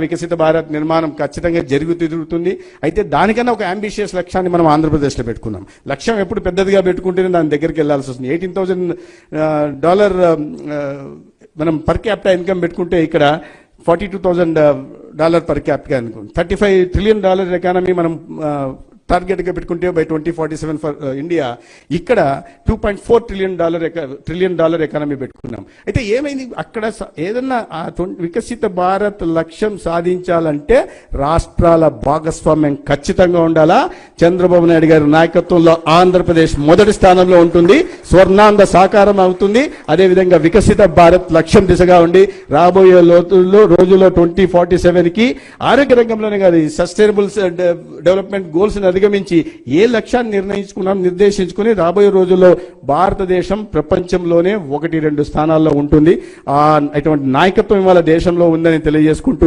వికసిత భారత్ నిర్మాణం ఖచ్చితంగా జరుగు తిరుగుతుంది అయితే దానికన్నా ఒక అంబిషియస్ లక్ష్యాన్ని మనం ఆంధ్రప్రదేశ్లో పెట్టుకున్నాం. లక్ష్యం ఎప్పుడు పెద్దదిగా పెట్టుకుంటేనే దాని దగ్గరికి వెళ్ళాల్సి వస్తుంది. ఎయిటీన్ థౌజండ్ డాలర్ మనం పర్ క్యాపిటల్ ఇన్కమ్ పెట్టుకుంటే ఇక్కడ forty two thousand dollar per capital అనుకోండి. Thirty five trillion dollar economy మనం టార్గెట్గా పెట్టుకుంటే by twenty forty seven for India ఇక్కడ two point four trillion dollar trillion dollar economy పెట్టుకున్నాం. అయితే ఏమైంది? అక్కడ ఏదన్నా వికసిత భారత్ లక్ష్యం సాధించాలంటే రాష్ట్రాల భాగస్వామ్యం ఖచ్చితంగా ఉండాలా? చంద్రబాబు నాయుడు గారి నాయకత్వంలో ఆంధ్రప్రదేశ్ మొదటి స్థానంలో ఉంటుంది. స్వర్ణాంధ సాకారం అవుతుంది. అదేవిధంగా వికసిత భారత్ లక్ష్యం దిశగా ఉండి రాబోయే లోతుల్లో రోజుల్లో ట్వంటీ ఫార్టీ సెవెన్కి ఆరోగ్య రంగంలోనే కాదు సస్టైనబుల్ డెవలప్మెంట్ గోల్స్ అధిగమించి ఏ లక్ష్యాన్ని నిర్ణయించుకున్నాం నిర్దేశించుకుని రాబోయే రోజుల్లో భారతదేశం ప్రపంచంలోనే ఒకటి రెండు స్థానాల్లో ఉంటుంది. ఆ అటువంటి నాయకత్వం ఇవాళ దేశంలో ఉందని తెలియజేసుకుంటూ